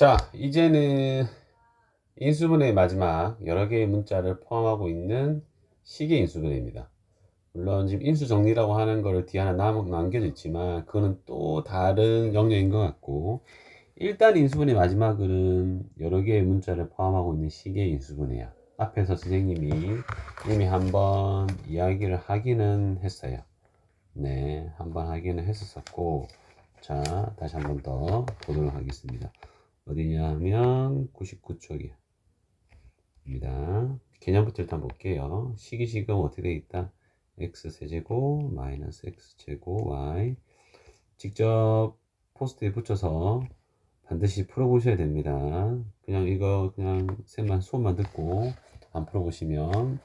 자, 이제는 인수분해의 마지막 여러 개의 문자를 포함하고 있는 시계 인수분해입니다. 물론 지금 인수 정리라고 하는 거를 뒤에 하나 남, 남겨져 있지만 그거는 또 다른 영역인 것 같고 일단 인수분해 마지막은 여러 개의 문자를 포함하고 있는 시계 인수분해야. 앞에서 선생님이 이미 한번 이야기를 하기는 했어요. 네, 한번 하기는 했었었고 자, 다시 한번 더 보도록 하겠습니다. 어디냐 하면 99쪽이야. 입니다. 개념부터 일단 볼게요. 식이 지금 어떻게 돼 있다? x 세제곱 마이너스 x 제곱 y 직접 포스트에 붙여서 반드시 풀어보셔야 됩니다. 그냥 이거 그냥 쌤만 수업만 듣고 안 풀어보시면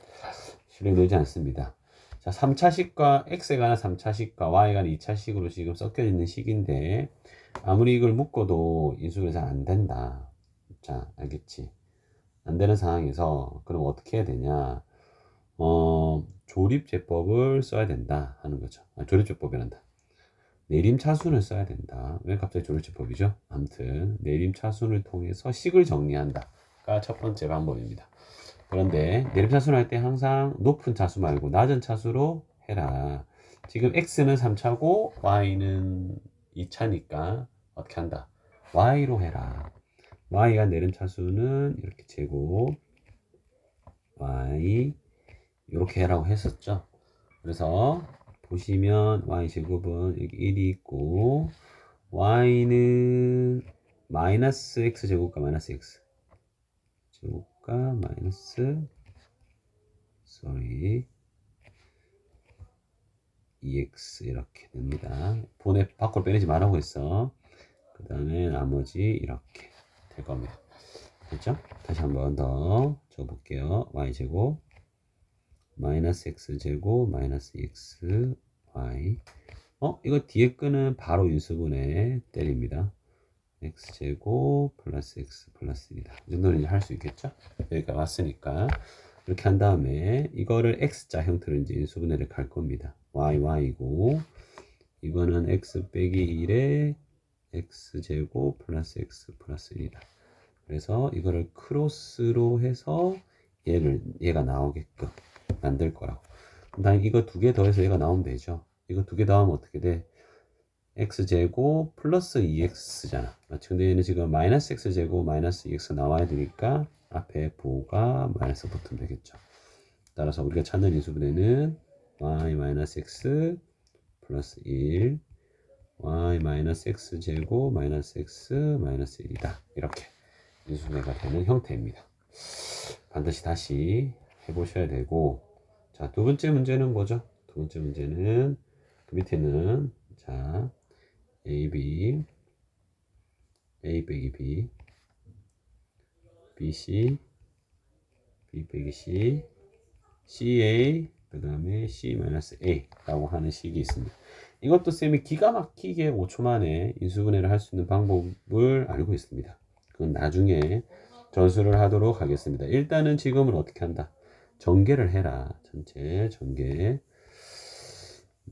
실력이 늘지 않습니다. 자, 3차식과 x에 관한 3차식과 y에 관한 2차식으로 지금 섞여 있는 식인데 아무리 이걸 묶어도 인수분해 잘 안 된다. 자, 알겠지? 안 되는 상황에서 그럼 어떻게 해야 되냐? 어, 조립제법을 써야 된다 하는 거죠. 아, 조립제법이란다. 내림차순을 써야 된다. 왜 갑자기 조립제법이죠? 아무튼 내림차순을 통해서 식을 정리한다가 첫 번째 방법입니다. 그런데 내림차순 할 때 항상 높은 차수 말고 낮은 차수로 해라. 지금 x는 3차고 y는 2차니까 어떻게 한다? y로 해라. y가 내림차수는 이렇게 제곱 y 이렇게 해라고 했었죠. 그래서 보시면 y 제곱은 여기 1이 있고 y는 마이너스 x 제곱과 마이너스 x 제곱과 마이너스 sorry 2x 이렇게 됩니다. 본에 밖으로 빼내지 말라고 했어. 그 다음에 나머지 이렇게 될 겁니다. 됐죠? 다시 한번더 적어볼게요. y제곱 마이너스 x제곱 마이너스 x y 어? 이거 뒤에 끄는 바로 인수분해 때립니다. x제곱 플러스 x 플러스 1이다. 이 정도는 이제 할 수 있겠죠? 여기가 왔으니까 이렇게 한 다음에 이거를 x자 형태로 이제 인수분해를 갈 겁니다. y y이고 이거는 x 빼기 1에 x제곱 플러스 x 플러스 1이다. 그래서 이거를 크로스로 해서 얘를 얘가 나오게끔 만들 거라고. 그다음 이거 두 개 더해서 얘가 나오면 되죠. 이거 두 개 더하면 어떻게 돼? x제곱 플러스 2x잖아. 맞지? 근데 얘는 지금 마이너스 x제곱 마이너스 2x 나와야 되니까 앞에 부호가 마이너스 붙으면 되겠죠. 따라서 우리가 찾는 인수분해는 y 마이너스 x 플러스 1 y 마이너스 x 제곱 마이너스 x 마이너스 1이다. 이렇게 인수분해가 되는 형태입니다. 반드시 다시 해보셔야 되고 자 두 번째 문제는 뭐죠? 두 번째 문제는 그 밑에는 자 a b a 빼기 b b c b 빼기 c c a 그 다음에 c 마이너스 a 라고 하는 식이 있습니다. 이것도 쌤이 기가 막히게 5초 만에 인수분해를 할 수 있는 방법을 알고 있습니다. 그건 나중에 전수를 하도록 하겠습니다. 일단은 지금은 어떻게 한다? 전개를 해라. 전체 전개.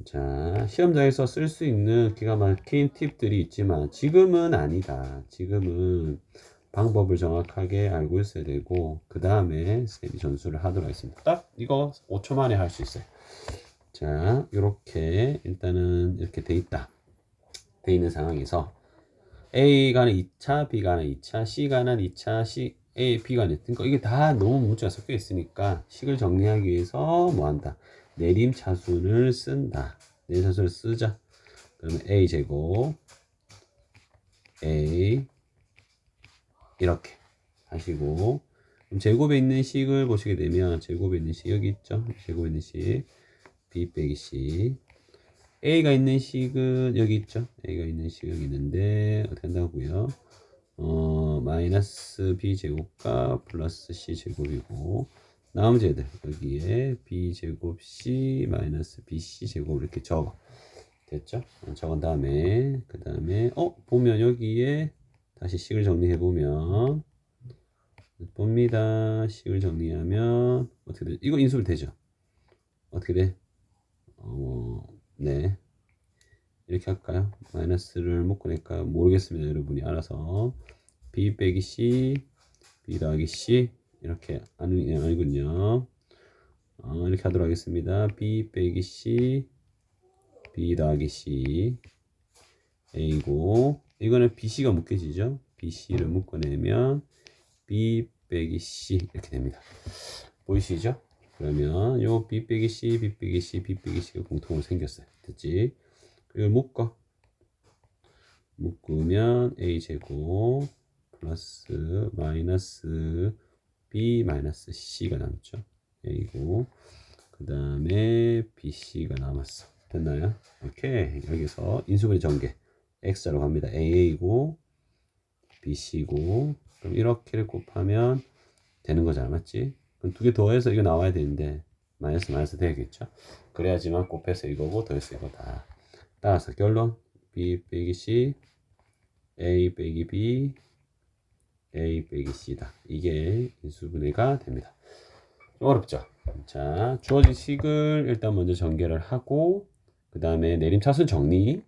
자, 시험장에서 쓸 수 있는 기가 막힌 팁들이 있지만 지금은 아니다. 지금은 방법을 정확하게 알고 있어야 되고 그 다음에 쌤이 전수를 하도록 하겠습니다. 딱 이거 5초 만에 할 수 있어요. 자, 이렇게 일단은 이렇게 돼 있다. 돼 있는 상황에서 A가는 2차, B가는 2차, C가는 2차, C, A, B가는 그러니까 이게 다 너무 문자가 섞여 있으니까 식을 정리하기 위해서 뭐 한다? 내림 차순을 쓴다. 내림 차순을 쓰자. 그러면 A 제곱 A 이렇게 하시고 그럼 제곱에 있는 식을 보시게 되면 제곱에 있는 식 여기 있죠? 제곱에 있는 식 B 빼기 C A가 있는 식은 여기 있죠? A가 있는 식 여기 있는데 한다고요? 어, 마이너스 B 제곱과 플러스 C 제곱이고 나머지 애들 여기에 B 제곱 C 마이너스 BC 제곱 이렇게 적어 됐죠? 어, 적은 다음에 그 다음에 어 보면 여기에 다시 식을 정리해 보면 봅니다. 식을 정리하면 어떻게 돼? 이거 인수분 되죠? 어떻게 돼? 어, 네. 이렇게 할까요? 마이너스를 묶어낼까요? 모르겠습니다. 여러분이 알아서 B 빼기 C, B 더하기 C 이렇게 아니, 아니군요. 어, 이렇게 하도록 하겠습니다. B 빼기 C, B 더하기 C A고 이거는 BC가 묶여지죠. BC를 묶어내면 B 빼기 C 이렇게 됩니다. 보이시죠? 그러면 요 B 빼기 C, B 빼기 C, B 빼기 C가 공통으로 생겼어요. 됐지? 이걸 묶어. 묶으면 A 제곱 플러스 마이너스 B 마이너스 C가 남죠. A고 그 다음에 BC가 남았어. 됐나요? 오케이. 여기서 인수분해 전개 X자로 갑니다. AA고 BC고 그럼 이렇게를 곱하면 되는 거잖아. 맞지? 두 개 더해서 이거 나와야 되는데 마이너스 마이너스 되겠죠? 그래야지만 곱해서 이거고 더해서 이거다. 따라서 결론 B 빼기 C A 빼기 B A 빼기 C다. 이게 인수분해가 됩니다. 좀 어렵죠? 자, 주어진 식을 일단 먼저 전개를 하고 그 다음에 내림차순 정리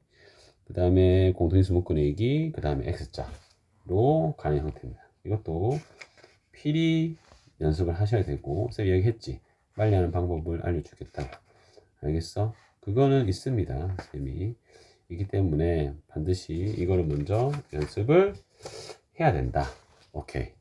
그 다음에 공통인수 묶어내기 그 다음에 X자로 가는 형태입니다. 이것도 필히 연습을 하셔야 되고 쌤 얘기했지. 빨리 하는 방법을 알려주겠다. 알겠어? 그거는 있습니다 쌤이. 있기 때문에 반드시 이거를 먼저 연습을 해야 된다. 오케이